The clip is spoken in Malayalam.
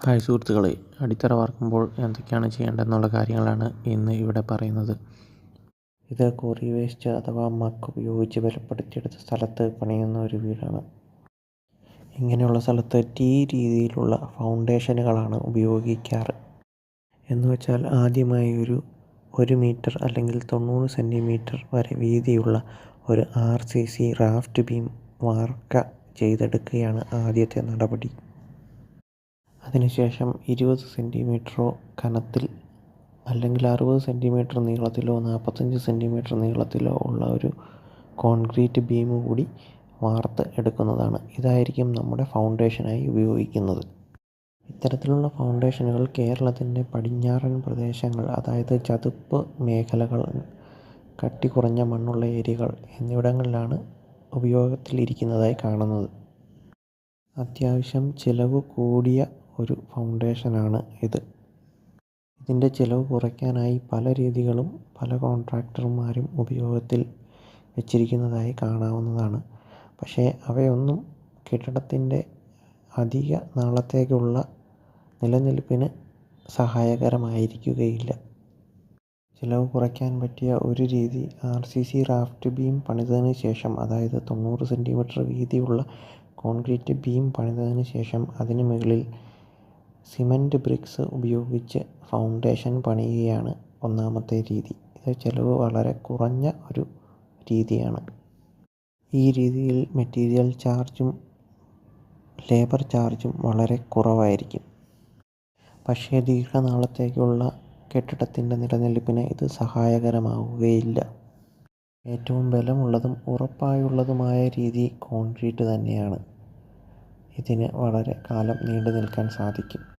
ഹായ് സുഹൃത്തുക്കളെ അടിത്തറ വാർക്കുമ്പോൾ എന്തൊക്കെയാണ് ചെയ്യേണ്ടതെന്നുള്ള കാര്യങ്ങളാണ് ഇന്ന് ഇവിടെ പറയുന്നത്. ഇത് കോറി വേസ്റ്റ് അഥവാ മക്ക് ഉപയോഗിച്ച് ബലപ്പെടുത്തിയെടുത്ത സ്ഥലത്ത് പണിയുന്ന ഒരു വീടാണ്. ഇങ്ങനെയുള്ള സ്ഥലത്ത് ടീ രീതിയിലുള്ള ഫൗണ്ടേഷനുകളാണ് ഉപയോഗിക്കാറ്. എന്ന് വെച്ചാൽ ആദ്യമായി ഒരു ഒരു മീറ്റർ അല്ലെങ്കിൽ തൊണ്ണൂറ് സെന്റിമീറ്റർ വരെ വീതിയുള്ള ഒരു R C C raft beam വാർക്ക ചെയ്തെടുക്കുകയാണ് ആദ്യത്തെ നടപടി. അതിനുശേഷം ഇരുപത് സെന്റിമീറ്ററോ കനത്തിൽ അല്ലെങ്കിൽ അറുപത് സെന്റിമീറ്റർ നീളത്തിലോ നാൽപ്പത്തഞ്ച് സെന്റിമീറ്റർ നീളത്തിലോ ഉള്ള ഒരു കോൺക്രീറ്റ് ബീം കൂടി വാർത്ത് എടുക്കുന്നതാണ്. ഇതായിരിക്കും നമ്മുടെ ഫൗണ്ടേഷനായി ഉപയോഗിക്കുന്നത്. ഇത്തരത്തിലുള്ള ഫൗണ്ടേഷനുകൾ കേരളത്തിന്റെ പടിഞ്ഞാറൻ പ്രദേശങ്ങൾ അതായത് ചതുപ്പ് മേഖലകൾ കട്ടി കുറഞ്ഞ മണ്ണുള്ള ഏരിയകൾ എന്നിവിടങ്ങളിലാണ് ഉപയോഗത്തിലിരിക്കുന്നതായി കാണുന്നത്. അത്യാവശ്യം ചിലവ് കൂടിയ ഒരു ഫൗണ്ടേഷനാണ് ഇത്. ഇതിന്റെ ചിലവ് കുറയ്ക്കാനായി പല രീതികളും പല കോൺട്രാക്ടർമാരും ഉപയോഗത്തിൽ വെച്ചിരിക്കുന്നതായി കാണാവുന്നതാണ്. പക്ഷേ അവയൊന്നും കെട്ടിടത്തിന്റെ അധിക നാളത്തേക്കുള്ള നിലനിൽപ്പിന് സഹായകരമായിരിക്കുകയില്ല. ചിലവ് കുറയ്ക്കാൻ പറ്റിയ ഒരു രീതി R C C raft beam പണിതതിന് ശേഷം അതായത് തൊണ്ണൂറ് സെന്റിമീറ്റർ വീതിയുള്ള കോൺക്രീറ്റ് ബീം പണിതതിന് ശേഷം അതിന് മുകളിൽ സിമന്റ് ബ്രിക്സ് ഉപയോഗിച്ച് ഫൗണ്ടേഷൻ പണിയുകയാണ് ഒന്നാമത്തെ രീതി. ഇത് ചിലവ് വളരെ കുറഞ്ഞ ഒരു രീതിയാണ്. ഈ രീതിയിൽ മെറ്റീരിയൽ ചാർജും ലേബർ ചാർജും വളരെ കുറവായിരിക്കും. പക്ഷേ ദീർഘനാളത്തേക്കുള്ള കെട്ടിടത്തിന്റെ നിലനിൽപ്പിന് ഇത് സഹായകരമാവുകയില്ല. ഏറ്റവും ബലമുള്ളതും ഉറപ്പായുള്ളതുമായ രീതി കോൺക്രീറ്റ് തന്നെയാണ്. ഇതിന് വളരെ കാലം നീണ്ടു നിൽക്കാൻ സാധിക്കും.